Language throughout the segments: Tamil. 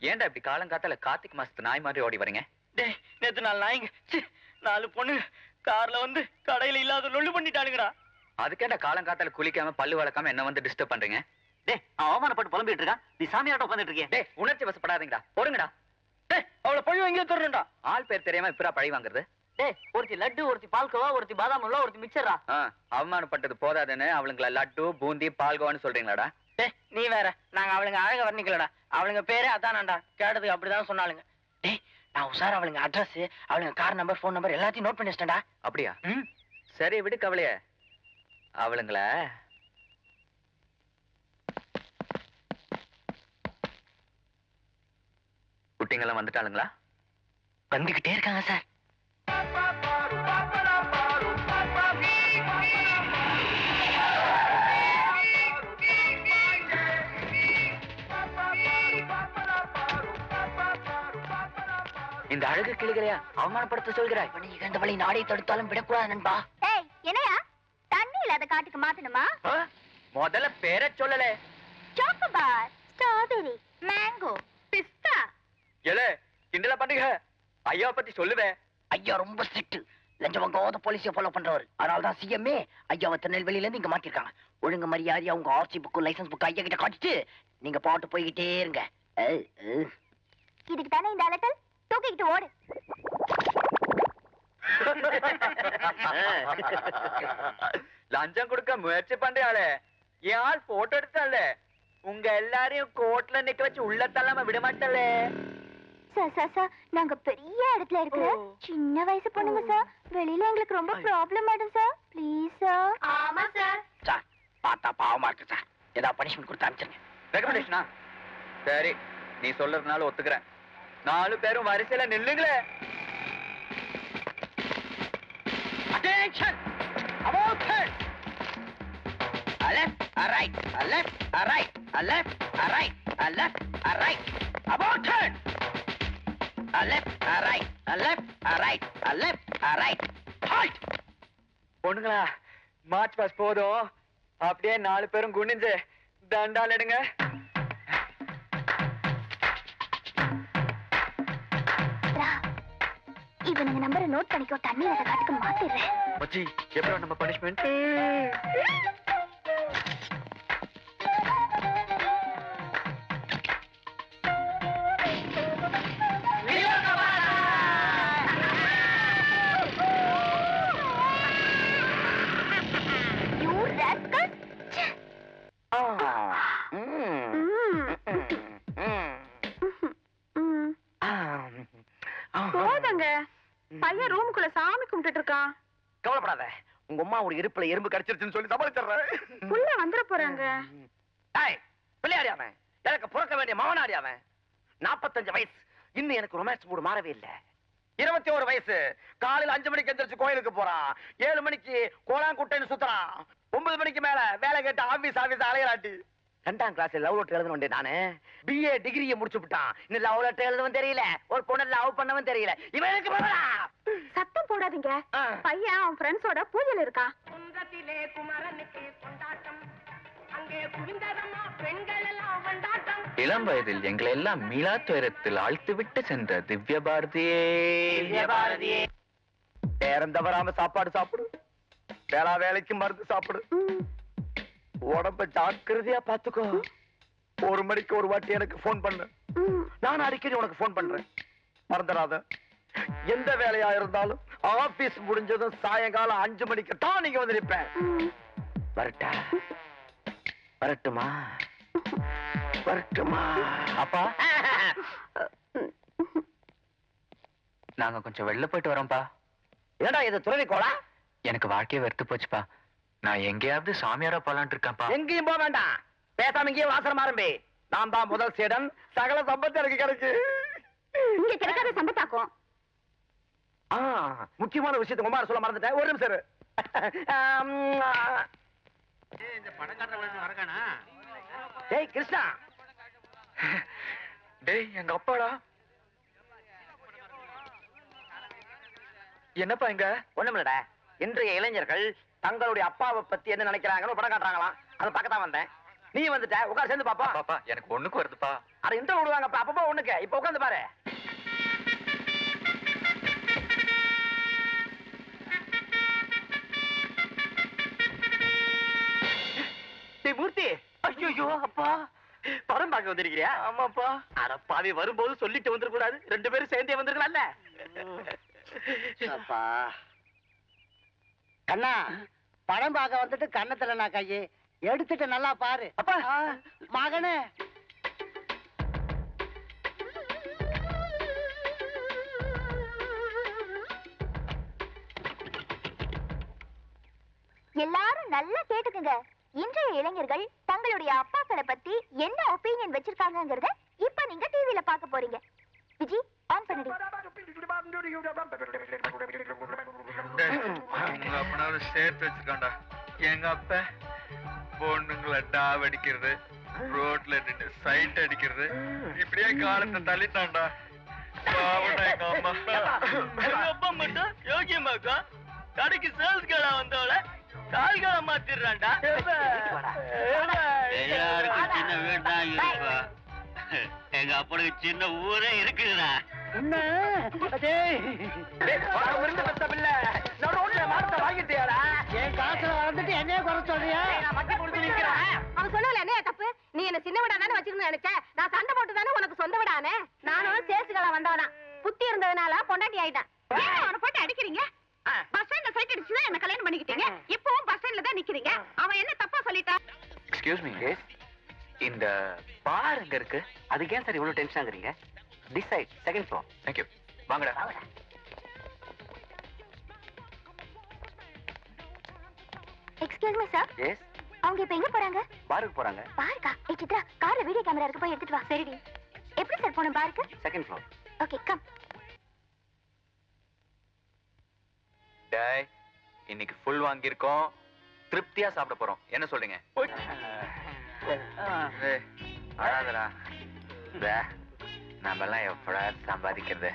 ஏன்டா இப்படி காலங்காத்தால கார்த்திக் மாசத்து நாய் மாதிரி ஓடி வரீங்க? டேய் நேத்து நாலு நாய்ங்க நாலு பொண்ணு கார்ல வந்து கடையில இல்லாத லொல்லு பண்ணிட்டானுங்கடா. அதுக்கேண்டா காலங்காத்தால குளிக்காம பல்லு வளர்க்காம என்ன வந்து டிஸ்டர்ப் பண்றீங்க? அவன் அவமானப்பட்டு புலம்பிட்டு இருக்கான். நீ சாமியாட்ட உட்காந்துட்டு இருக்கேன் டேய் உணர்ச்சி வசப்படாதீங்கடா. பொறுங்கடா. அவளை பழி எங்கேயோ தரணும்டா. ஆள் பேர் தெரியாம இப்பரா பழி வாங்குறது? டேய் ஒருத்தி லட்டு ஒருத்தி பால்கோவா ஒருத்தி பாதாம் அல்வா ஒருத்தி மிக்சரா ஆ, அவமானப்பட்டது போதாதுன்னு அவளுங்கள லட்டு பூந்தி பால்கோவான்னு சொல்றீங்களாடா? டேய் நீ வேற. நாங்க அவளுங்க அழக வர்ணிக்கலடா. அவளுங்க பேரே அதானாண்டா. கேட்டதுக்கு அப்படிதான் சொன்னாளுங்க. டேய் நான் உசார் அவளுங்க அட்ரஸ் அவளுங்க கார் நம்பர் ஃபோன் நம்பர் எல்லாத்தையும் நோட் பண்ணி வச்சிட்டேன்டா அப்படியா சரி விடு கவலைய. அவளுங்கள குட்டிங்கெல்லாம் வந்துட்டாளுங்களா? வந்துகிட்டே இருக்காங்க சார். இந்த அழகு கிளிகளையா அவமானப்படுத்த சொல்கிறாய். நீ வழி நாடை தடுத்தாலும் விடக்கூடாது நண்பா. ஏய் என்னையா? தண்ணி இல்லாத காட்டுக்கு மாத்தணுமா? முதல்ல பேரை சொல்லல. சாக்கோபார் ஸ்ட்ராபெரி மேங்கோ பிஸ்தா எல கிண்டல பண்ணுங்க. ஐயா பத்தி சொல்லுவேன். ஐயா ரொம்ப ஸ்ட்ரிக்ட் லஞ்சம் வாங்காத போலீஸை ஃபாலோ பண்றவர். அதனால தான் சிஎம்ஏ ஐயாவை திருநெல்வேலியில இருந்து இங்க மாட்டிருக்காங்க. ஒழுங்கு மரியாதையா உங்க ஆர்சி புக்கு லைசன்ஸ் புக் ஐயா கிட்ட காட்டிட்டு நீங்க பாட்டு போய்கிட்டே இருங்க. இதுக்கு தானே இந்த அலட்டல்? தூக்கிக்கிட்டு ஓடு. லஞ்சம் கொடுக்க முயற்சி பண்றாளே என் ஆள் போட்டோ எடுத்தாளே உங்க எல்லாரையும் கோர்ட்ல நிக்க வச்சு உள்ள தள்ளாம விட மாட்டாளே சார் சார் சார் நாங்க பெரிய இடத்துல இருக்கிற சின்ன வயசு பொண்ணுங்க சார் வெளியில எங்களுக்கு ரொம்ப ப்ராப்ளம் ஆயிடும் சார் ப்ளீஸ் சார் ஆமா சார் சார் பார்த்தா பாவமா இருக்கு சார் ஏதாவது பனிஷ்மெண்ட் கொடுத்து அனுப்பிச்சிருங்க. ரெக்கமெண்டேஷனா சரி நீ சொல்றதுனால ஒத்துக்கிறேன். நாலு பேரும் வரிசையில நில்லுங்களே. Attention A left, a right, a left, a right, a left, a right, a left, a right. About turn. A left, a right, a left, a right, a left, a right. Halt. பொண்ணுங்களா மார்ச் பாஸ் போதும். அப்படியே நாலு பேரும் குனிஞ்சு தண்டால் எடுங்க. இவனுங்க நம்பரை நோட் பண்ணிக்கோ தண்ணி இல்லாத காட்டுக்கு மாத்திடுறேன். மச்சி எப்பறம் நம்ம பனிஷ்மெண்ட் பையன் ரூமுக்குள்ள சாமி கும்பிட்டுட்டு இருக்கான். கவலைப்படாத. உங்க அம்மா ஒரு இடுப்புல எறும்பு கடிச்சிருச்சுன்னு சொல்லி சமாளிச்சிடுறேன். புள்ள வந்துட போறாங்க. பிள்ளையாடி அவன். எனக்கு பிறக்க வேண்டிய மகனாடி அவன். நாற்பத்தஞ்சு வயசு. இன்னும் எனக்கு ரொமான்ஸ் மூடு மாறவே இல்ல. இருபத்தி ஒரு வயசு. காலையில அஞ்சு மணிக்கு எந்திரிச்சு கோயிலுக்கு போறான். ஏழு மணிக்கு கோலாங்குட்டைன்னு சுத்துறான். ஒன்பது மணிக்கு மேல வேலை கேட்டு ஆபீஸ் ஆபீஸ் அலையலாட்டி ரெண்டாம் கிளாஸ் லவ் லெட்டர் எழுதணும் வேண்டிய நானு. பிஏ டிகிரியை முடிச்சு விட்டான். இன்னும் லவ் லெட்டர் எழுதவும் தெரியல. ஒரு பொண்ணு லவ் பண்ணவும் தெரியல. இவன் எனக்கு. சத்தம் போடாதீங்க. பையன் அவன் ஃப்ரெண்ட்ஸோட பூஜையில இருக்கான். குன்றத்திலே குமரனுக்கு கொண்டாட்டம். அங்கே குவிந்ததம்மா பெண்கள் எல்லாம் கொண்டாட்டம். இளம் வயதில் எங்களை எல்லாம் மீளா துயரத்தில் ஆழ்த்து விட்டு சென்ற திவ்ய பாரதியே நேரம் தவறாம சாப்பாடு சாப்பிடு. வேளா வேலைக்கு மருந்து சாப்பிடு. உடம்ப ஜாக்கிரதையா பாத்துக்கோ. ஒரு மணிக்கு ஒரு வாட்டி எனக்கு ஃபோன் பண்ணு. நான் அடிக்கடி உனக்கு ஃபோன் பண்றேன். மறந்துடாத. எந்த வேலையா இருந்தாலும் ஆபீஸ் முடிஞ்சதும் சாயங்காலம் அஞ்சு மணிக்கு தான் நீங்க வந்து நிப்பேன். வரட்டா. வரட்டுமா? வரட்டுமா? அப்பா. நாங்க கொஞ்சம் வெளில போயிட்டு வரோம்ப்பா. ஏடா இது துறவி கோலா எனக்கு வாழ்க்கைய வெறுத்து போச்சுப்பா. நான் எங்கேயாவது சாமியாரா போலான்ட்டு இருக்கேன்ப்பா எங்கேயும் போக வேண்டாம். பேசாம இங்கேயே வாசனம் ஆரம்பி நான் தான் முதல் சீடன். சகல சம்பத்து எனக்கு கிடைக்கு இங்க கிடைக்காத சம்பத்தாக்கும். ஆ, முக்கியமான விஷயத்தை உமார சொல்ல மறந்துட்டேன். ஒரு நிமிஷம் ஆ. டேய் கிருஷ்ணா. டேய் எங்க அப்பாடா. என்னப்பா இங்க? ஒண்ணுமில்லடா. இன்றைய இளைஞர்கள் தங்களுடைய அப்பாவை பத்தி என்ன நினைக்கிறாங்கன்னு படம் காட்டுறாங்களாம். அதை பார்க்க தான் வந்தேன். நீ வந்துட்ட உட்கார் சேர்ந்து பாப்பா பாப்பா எனக்கு ஒண்ணுக்கு வருதுப்பா. அட இன்டர் விடுவாங்க அப்பப்போ ஒண்ணுக்கு. இப்ப உட்காந்து பாரு. மூர்த்தி. ஐயோ அப்பா. படம் பார்க்க வந்திருக்கிறியா? ஆமாப்பா. அட பாவி வரும்போது சொல்லிட்டு வந்துட கூடாது ரெண்டு பேரும் சேர்ந்தே வந்திருக்கலாம்ல. அப்பா கண்ணா படம் பார்க்க வந்துட்டு கண்ணத்துல நான் கையை. எடுத்துட்டு நல்லா பாரு. அப்பா மகனே. எல்லாரும் நல்லா கேட்டுக்குங்க. இன்றைய இளைஞர்கள் தங்களுடைய அப்பாக்களை பத்தி என்ன ஒப்பீனியன் வச்சிருக்காங்கங்கறத இப்ப நீங்க டிவில பார்க்க போறீங்க. விஜி ஆன் பண்ணுடி. எங்க அப்பனாவது சேர்த்து வச்சிருக்காண்டா எங்க அப்ப பொண்ணுங்களை டாவ் அடிக்கிறது ரோட்ல நின்று சைட் அடிக்கிறது இப்படியே காலத்தை தள்ளிட்டான்டா. அப்பா மட்டும் யோகியமாக்கா கடைக்கு சேல்ஸ் கடை வந்தவள கால்களை மாத்திடுறான்டா. எல்லாருக்கும் சின்ன வீடு தான் இருப்பா. எங்க அப்பனுக்கு சின்ன ஊரே இருக்குதுடா. என்ன? என் காசுல வளர்ந்துட்டு என்னைய குறை சொல்றியா? நான் மத்தி கொடுத்து நிக்கிறேன். அவன் என்ன தப்பு? நீ என்ன சின்ன விடா தானே நினைச்ச? நான் சண்டை போட்டு தானே உனக்கு சொந்த விடானே? நானும் சேசுகள வந்தவனா புத்தி இருந்ததுனால பொண்டாட்டி ஆயிட்டேன். ஏன் அவனை போட்டு அடிக்கிறீங்க? பஸ் ஸ்டாண்ட்ல சைட் அடிச்சுதான் என்ன கல்யாணம் பண்ணிக்கிட்டீங்க. இப்பவும் பஸ் ஸ்டாண்ட்ல தான் நிக்கிறீங்க. அவன் என்ன தப்பா சொல்லிட்டான் எக்ஸ்கியூஸ் மீ இந்த பார் எங்க இருக்கு? அதுக்கு ஏன் சார் இவ்வளவு டென்ஷன் ஆகுறீங்க? This side second floor thank you வாங்கடா. எக்ஸ்கியூஸ் மீ சார் எஸ் அவங்க இப்ப எங்க போறாங்க? பாருக்கு போறாங்க. பாருக்கா ஏ சித்ரா கார்ல வீடியோ கேமரா இருக்கு போய் எடுத்துட்டு வா. சரிடி எப்படி சார் போகணும் பாருக்கு செகண்ட் ஃப்ளோர் ஓகே கம் டேய் இன்னைக்கு ஃபுல் வாங்கியிருக்கோம். திருப்தியா சாப்பிட போறோம். என்ன சொல்றீங்க? ஏய், நம்மெல்லாம் எப்படா சம்பாதிக்கிறது?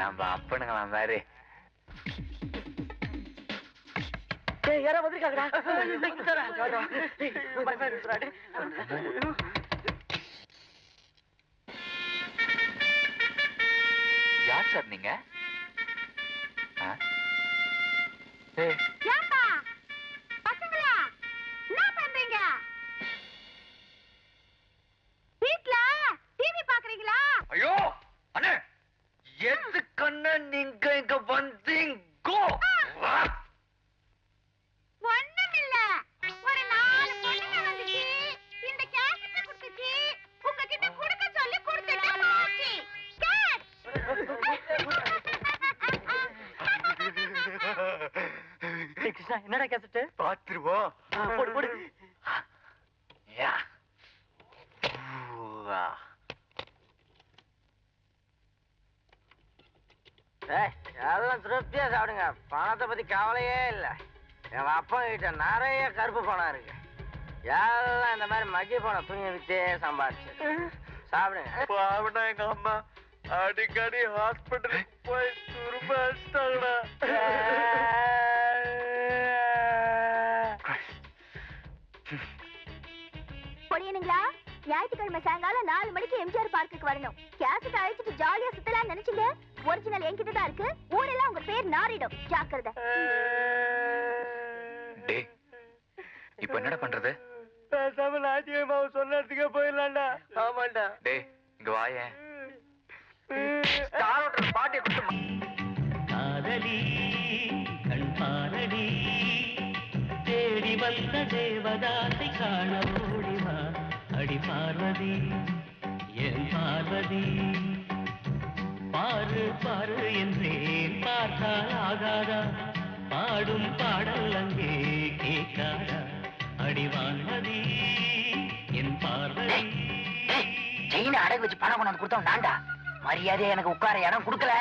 நம்ம அப்பனுங்களா மாதிரி யாரோ வந்திருக்காங்கடா? யார் சார் நீங்க? கிருஷ்ணா என்னடா கேசட்டு பாத்துருவோம் போடு போடு. யா. எல்லாம் திருப்தியா சாப்பிடுங்க. பணத்தை பத்தி கவலையே இல்ல. எங்க அப்பா கிட்ட நிறைய கருப்பு பணம் இருக்கு. எல்லாம் இந்த மாதிரி மக்கி பணம் துணியை வித்தே சம்பாதிச்சு சாப்பிடுங்க. பாவனா எங்க அம்மா. அடிக்கடி ஹாஸ்பிட்டலுக்கு போய் துரும்ப அடிச்சிட்டாங்கடா. பொடியனுங்களா ஞாயிற்றுக்கிழமை சாயங்காலம் நாலு மணிக்கு எம்ஜிஆர் பார்க்குக்கு வரணும். கேசட் அழைச்சிட்டு ஜாலியா சுத்தலாம் நினைச்சீங்க ஒரிஜினல் என்கிட்ட தான் இருக்கு. ஊரெல்லாம் உங்க பேர் நாரிடும் ஜாக்கிரதை. டேய் இப்போ என்னடா பண்றது? பேசாம நாட்டியம்மாவை சொன்னதுக்கே போயிடலாம்டா. ஆமாண்டா. டேய் இங்க வாயேன். கொடுத்து காதலி கண் பாரடி தேடி வந்த தேவதாசை காண ஓடிவா அடி பார்வதி என் பார்வதி பாரு பாரு என்றேன் பார்த்தால் ஆகாதா? பாடும் பாடல் அங்கே கேட்காதா? அடி வான்மதி என் பார்வதி. செயினை அடகு வச்சு பணம் கொண்டாந்து கொடுத்தோம் நான்டா. மரியாதையா எனக்கு உட்கார இடம் கொடுக்கல.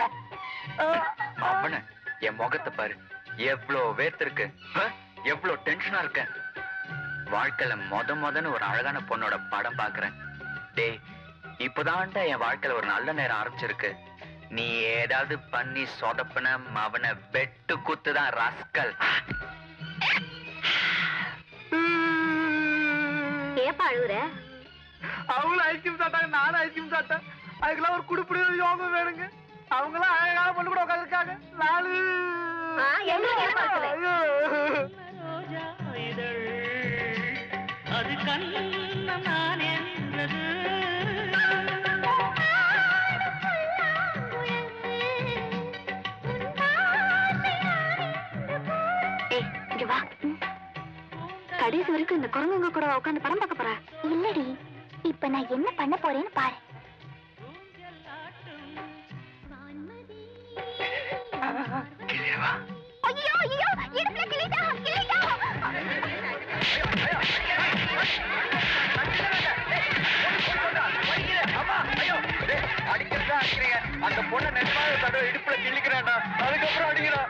அவனு என் முகத்தை பாரு. எவ்வளோ வேர்த்திருக்கு? எவ்வளோ டென்ஷனா இருக்க. வாழ்க்கையில மொத மொதன்னு ஒரு அழகான பொண்ணோட படம் பாக்குறேன். டேய் இப்பதான்டா என் வாழ்க்கையில ஒரு நல்ல நேரம் ஆரம்பிச்சிருக்கு. நீ ஏதாவது பண்ணி சொதப்புன அவனை வெட்டு குத்துதான் ரஸ்கல். ஏப்பா அழுகுற அவங்களும் ஐஸ்கிரீம் சாப்பிட்டாங்க நானும் ஐஸ்கிரீம் சாப்பிட்டேன். அதுக்கெல்லாம் ஒரு குடுப்பிடி யோகம் வேணுங்க. அவங்களாம் அழகான பொண்ணு கூட உட்காந்துருக்காங்க நாலு. கடைசி வரைக்கும் இந்த குரங்குங்க கூட உட்காந்து படம் பார்க்க போற? இல்லடி இப்ப நான் என்ன பண்ண போறேன்னு பாரு. ஐயோ பொண்ணை நிஜமாக தடவை இடுப்புல கிள்ளிக்கிறேன்டா. அதுக்கப்புறம் அடிக்கிறான்.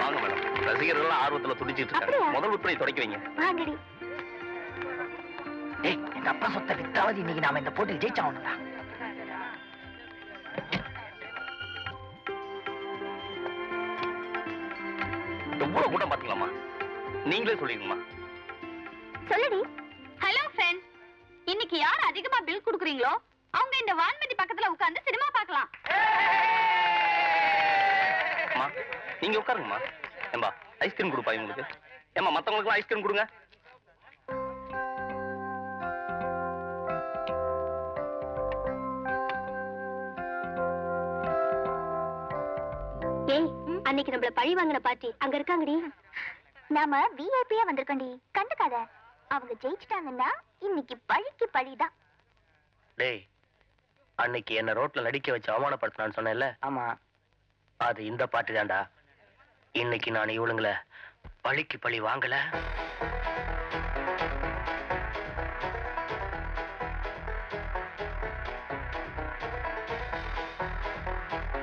வாங்க மேடம். ரசிகர்கள் ஆர்வத்துல துடிச்சிட்டு இருக்காங்க? முதல் விற்பனை தொடக்கி வைங்க. வாங்கடி. எங்க அப்பா சொத்தை வித்தாவது இன்னைக்கு நாம இந்த போட்டியில் ஜெயிச்சாகணும்டா. எவ்வளவு கூட்டம் பாத்தீங்களாமா நீங்களே சொல்லிடுங்கம்மா. சொல்லுடி. ஹலோ ஃப்ரெண்ட்ஸ் இன்னைக்கு யார் அதிகமா பில் குடுக்குறீங்களோ அவங்க இந்த வான்மதி பக்கத்துல உட்கார்ந்து சினிமா பார்க்கலாம். நீங்க உட்காருங்கம்மா. ஏம்பா ஐஸ்கிரீம் கொடுப்பா இவங்களுக்கு. ஏம்மா மத்தவங்களுக்கு ஐஸ்கிரீம் கொடுங்க. ஏய் அன்னைக்கு நம்மள பழி வாங்கின பார்ட்டி அங்க இருக்காங்கடி. நாம விஐபியா வந்திருக்கோம்டி கண்டுக்காத. அவங்க ஜெயிச்சிட்டாங்கன்னா இன்னைக்கு பழிக்கு பழிதான். டேய் அன்னைக்கு என்ன ரோட்ல நடிக்க வச்சு அவமானப்படுத்தினான்னு சொன்னேன்ல. ஆமா. அது இந்த பாட்டு தான்டா. இன்னைக்கு நான் இவளுங்கள பழிக்கு பழி வாங்கல.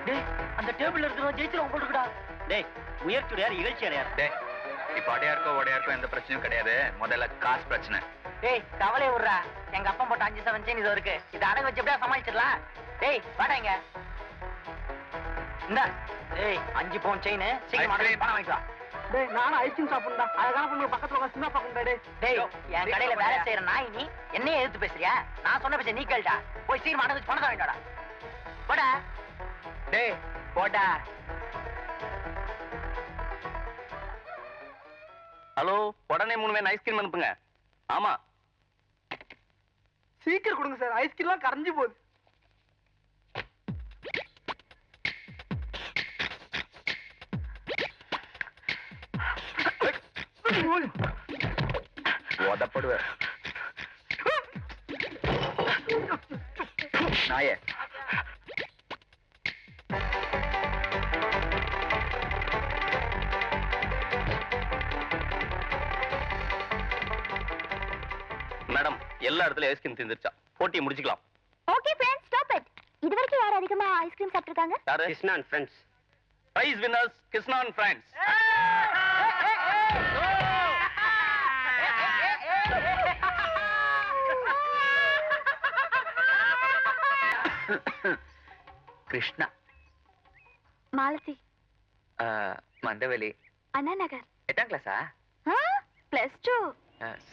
டேய் அந்த டேபிள்ல இருக்கிறவன் ஜெயிச்சிருவான் போட்டுக்கடா. டேய் முயற்சி யார் இகழ்ச்சி யார் டேய் இப்ப அடையாருக்கோ உடையாருக்கோ எந்த பிரச்சனையும் கிடையாது. முதல்ல காசு பிரச்சனை. டேய் கவலை விடுறா. எங்க அப்பா போட்ட அஞ்சு செவன் செயின் இது இருக்கு. இதை அடகு வச்சு எப்படியா சமாளிச்சிடலாம்? டேய் வாடா இங்க. இந்த. டேய் அஞ்சு பவுன் செயின் சீக்கிரம் அடகு பணம் வாங்கிட்டு வா. டேய் நானும் ஐஸ்கிரீம் சாப்பிடணும்டா. அழகான பொண்ணு பக்கத்துல உட்காந்து சினிமா பார்க்கணும்டா டேய். டேய் என் கடையில வேலை செய்யற நாய் நீ என்னையே எதிர்த்து பேசுறியா? நான் சொன்ன பேச நீ கேள்டா. போய் சீக்கிரம் அடகு வச்சு வாங்கிட்டு வாடா. போடா. டேய் போடா. ஹலோ உடனே மூணு வேணும் ஐஸ்கிரீம் அனுப்புங்க. ஆமா சீக்கிரம் கொடுங்க சார். ஐஸ்கிரீம்லாம் கரைஞ்சு போகுது. உதப்படுவேன். நாயே எல்லா இடத்துலயும் ஐஸ்கிரீம் தீர்ந்துருச்சா போட்டியை முடிச்சுக்கலாம். ஓகே ஃப்ரெண்ட்ஸ் ஸ்டாப் இட் இது வரைக்கும் யார் அதிகமா ஐஸ்கிரீம் சாப்பிட்டிருக்காங்க? யாரு? Krishnan friends prize winners Krishnan friends Krishna. Malathi. Mandaveli Anna Nagar. எட்டாம் கிளாஸா பிளஸ் டூ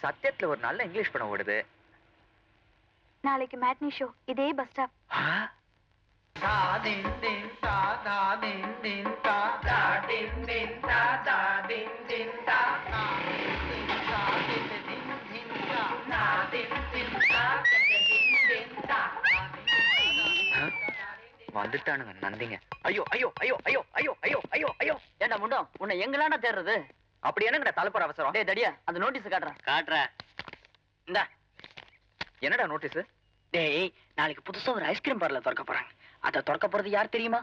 சத்தியத்துல ஒரு நல்ல இங்கிலீஷ் படம் ஓடுது. நாளைக்கு மேட்னி ஷோ இதே பஸ் ஸ்டாப் வந்துட்டானுங்க நந்திங்க ஐயோ ஐயோ ஐயோ ஐயோ ஐயோ ஐயோ ஐயோ ஐயோ ஏண்டா முண்டம் உன்னை எங்களாண்டா தேடுறது அப்படி என்னங்கடா தலைப்புற அவசரம் டேய் தடியா அந்த நோட்டீஸ் காட்டுறேன் காட்டுறேன் இந்த என்னடா நோட்டீஸ் டேய் நாளைக்கு புதுசா ஒரு ஐஸ்கிரீம் பார்லர் திறக்க போறாங்க. அத திறக்க போறது யார் தெரியுமா?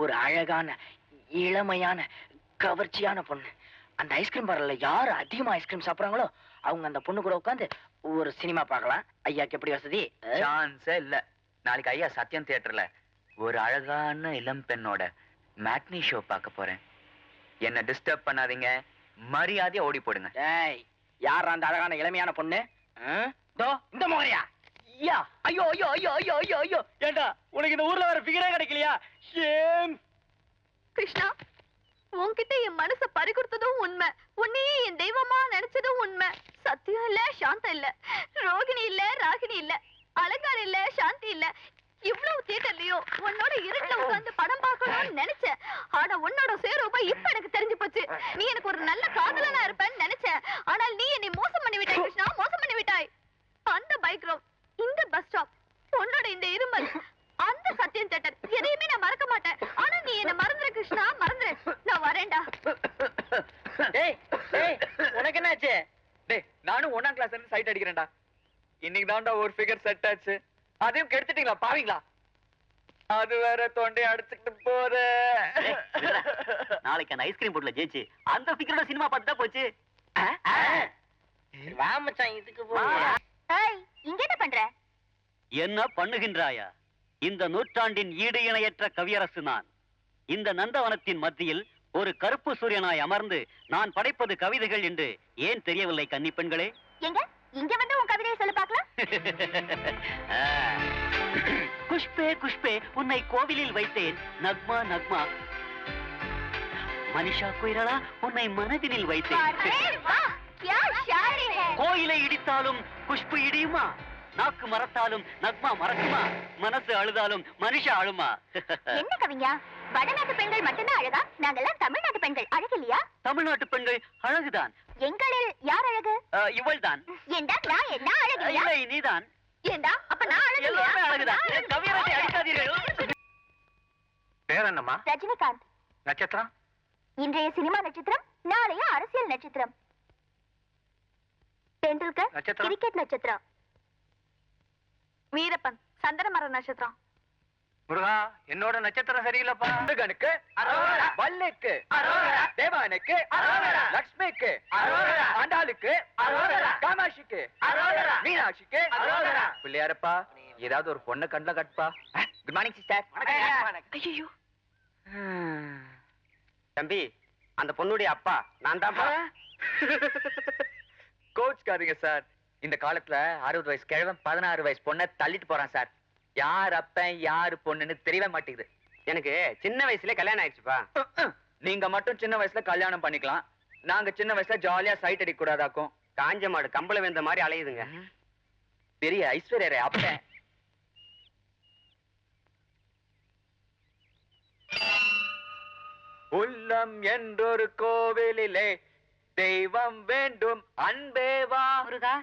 ஒரு அழகான இளமையான கவர்ச்சியான பொண்ணு. அந்த ஐஸ்கிரீம் பார்லர்ல யார் அதிகமா ஐஸ்கிரீம் சாப்பிடுறாங்களோ அவங்க அந்த பொண்ணு கூட உட்காந்து ஒரு சினிமா பார்க்கலாம். ஐயாக்கு எப்படி வசதி? சான்ஸே இல்ல. நாளைக்கு ஐயா சத்யம் தியேட்டர்ல ஒரு அழகான இளம் பெண்ணோட மேட்னி ஷோ பார்க்க போறேன். என்ன டிஸ்டர்ப் பண்ணாதீங்க. மரியாதையா ஓடி போடுங்க. யார் அந்த அழகான இளமையான பொண்ணு? இந்த முகரையா? ஐயா. ஐயோ ஐயோ ஐயோ ஐயோ ஐயோ ஐயோ. ஏண்டா உனக்கு இந்த ஊர்ல வர ஃபிகரே கிடைக்கலையா? ஷேம். கிருஷ்ணா உன்கிட்ட என் மனச பறி கொடுத்ததும் உண்மை. உன்னையே என் தெய்வமா நினைச்சதும் உண்மை. சத்தியம் இல்ல சாந்தம் இல்ல. ரோகிணி இல்ல ராகினி இல்ல. அலங்காரம் இல்ல சாந்தி இல்ல. இவ்வளவு தியேட்டர்லயும் உன்னோட இருட்டுல உட்கார்ந்து படம் பார்க்கணும்னு நினைச்சேன். ஆனா உன்னோட சுயரூபம் இப்ப எனக்கு தெரிஞ்சு போச்சு. நீ எனக்கு ஒரு நல்ல காதலனா இருப்பேன்னு நினைச்சேன். ஆனால் நீ என்னை மோசம் பண்ணி விட்டாய் கிருஷ்ணா. மோசம் பண்ணி விட்டாய் அந்த பைக் ரோட் இந்த பஸ் ஸ்டாப் உன்னோட இந்த இருமல் அந்த சத்தியம் தேட்டர் எதையுமே நான் மறக்க மாட்டேன். ஆனா நீ என்ன மறந்துரு கிருஷ்ணா மறந்துரு. நான் வரேன்டா. டேய் டேய் உனக்கு என்னாச்சு? டேய் நானும் ஒண்ணாம் கிளாஸ் இருந்து சைட் அடிக்கிறேன்டா. இன்னைக்கு தான்டா ஒரு ஃபிகர் செட் ஆச்சு. அதையும் கெடுத்துட்டீங்களா? பாவீங்களா? அது வேற தொண்டையை அடிச்சுக்கிட்டு போற நாளைக்கு அந்த ஐஸ்கிரீம் போட்ல ஜெயிச்சு அந்த ஃபிகரோட சினிமா பார்த்து தான் போச்சு. வா மச்சான் இதுக்கு போ. ஏய் இங்க என்ன பண்ற? என்ன பண்ணுகின்றாயா? இந்த நூற்றாண்டின் ஈடு இணையற்ற கவியரசு நான். இந்த நந்தவனத்தின் மத்தியில் ஒரு கருப்பு சூரியனாய் அமர்ந்து நான் படைப்பது கவிதைகள் என்று ஏன் தெரியவில்லை கன்னி பெண்களே? எங்க? இங்க வந்து உன் கவிதையை சொல்லு பார்க்கலாம். குஷ்பே குஷ்பே உன்னை கோவிலில் வைத்தேன். நக்மா நக்மா. மனிஷா குயிரலா உன்னை மனதினில் வைத்தேன். இடித்தாலும் குஷ்பு இடியுமா? நாக்கு மறத்தாலும் நக்மா மறக்குமா? மனசு அழுதாலும் மனுஷ அழுமா என்ன கவிஞா? வடநாட்டு பெண்கள் மட்டும்தான் அழகா? நாங்கெல்லாம் தமிழ்நாட்டு பெண்கள். அழகு இல்லையா தமிழ்நாட்டு பெண்கள் அழகுதான். எங்களில் யார் அழகு? அஹ், இவள்தான். ஏண்டா நான் என்ன அழகு இல்லை நீதான். ஏண்டா? அப்ப நான் அழகு? எல்லாருமே அழகுதான். கவியரசை? அடிக்காதீர்கள். பேர் என்னம்மா ரஜினிகாந்த். நட்சத்திரம்? இன்றைய சினிமா நட்சத்திரம் நாளைய அரசியல் நட்சத்திரம். டெண்டுல்கர் நட்சத்திரம்? கிரிக்கெட் நட்சத்திரம் வீரப்பன் சந்தன மர நட்சத்திரம் முருகா என்னோட நட்சத்திரம் சரியில்லப்பா முருகனுக்கு. வல்லுக்கு. தேவானுக்கு. லக்ஷ்மிக்கு. ஆண்டாளுக்கு. காமாட்சிக்கு. மீனாட்சிக்கு. பிள்ளையாரப்பா ஏதாவது ஒரு பொண்ணை கண்ணில் கட்டுப்பா குட் மார்னிங் சிஸ்டர் ஐயோ தம்பி அந்த பொண்ணுடைய அப்பா நான் தான் கோச்காதீங்க சார். இந்த காலத்துல அறுபது வயசு கிழவன் பதினாறு வயசு பொண்ணை தள்ளிட்டு போறான் சார். யார் அப்பன் யாரு பொண்ணுன்னு தெரியவே மாட்டேங்குது. எனக்கு சின்ன வயசுல கல்யாணம் ஆயிடுச்சுப்பா. நீங்க மட்டும் சின்ன வயசுல கல்யாணம் பண்ணிக்கலாம். நாங்க சின்ன வயசுல ஜாலியா சைட் அடிக்க கூடாதாக்கும். காஞ்ச மாடு கம்பள வெந்த மாதிரி அலையுதுங்க. பெரிய ஐஸ்வர்யரே அப்பன் உள்ளம் என்றொரு கோவிலிலே தெய்வம் வேண்டும். அன்பேவா முருகா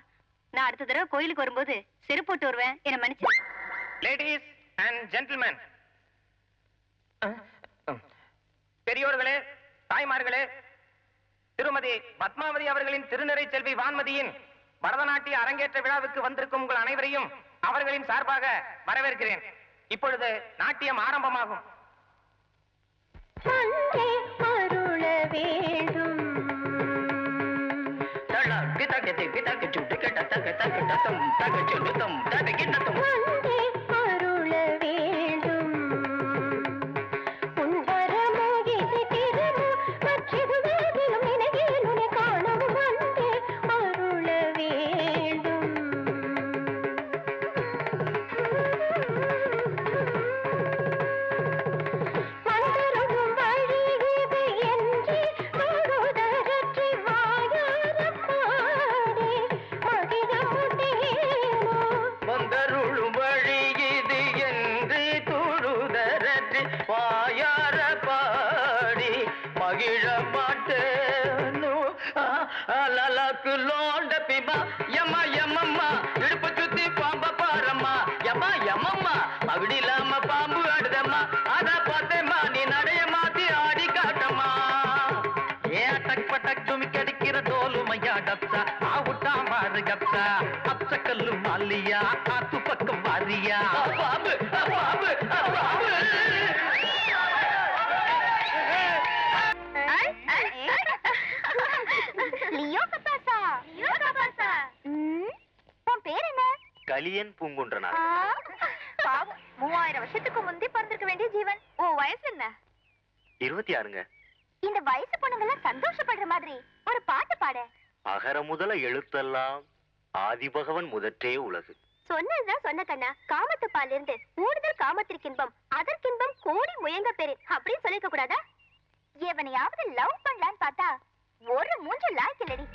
நான் அடுத்த தடவை கோயிலுக்கு வரும்போது செருப்பு போட்டு வருவேன். என்ன மன்னிச்சு லேடிஸ் அண்ட் ஜென்டில்மேன் பெரியோர்களே தாய்மார்களே திருமதி பத்மாவதி அவர்களின் திருநிறை செல்வி வான்மதியின் பரதநாட்டிய அரங்கேற்ற விழாவுக்கு வந்திருக்கும் உங்கள் அனைவரையும் அவர்களின் சார்பாக வரவேற்கிறேன். இப்பொழுது நாட்டியம் ஆரம்பமாகும். அன்பே அருள கலியன் பூங்குன்றனார். பாவம். மூவாயிரம் வருஷத்துக்கு முந்தி பிறந்திருக்க வேண்டிய ஜீவன். உன் வயசு என்ன? இருபத்தி ஆறுங்க இந்த வயசு பொண்ணுங்கெல்லாம் சந்தோஷப்படுற மாதிரி ஒரு பாட்டு பாட. அகர முதல எழுத்தெல்லாம் ஆதிபகவன் முதற்றே உலகு. சொன்னதுதான் சொன்ன கண்ணா. காமத்து பாலிருந்து கூடுதல் காமத்திற்கின்பம் அதற்கின்பம் கோடி முயங்க பெரு அப்படின்னு சொல்லிருக்க கூடாதா? எவனையாவது லவ் பண்ணலான்னு பார்த்தா ஒரு மூஞ்சு லாய்க்கு இல்லடி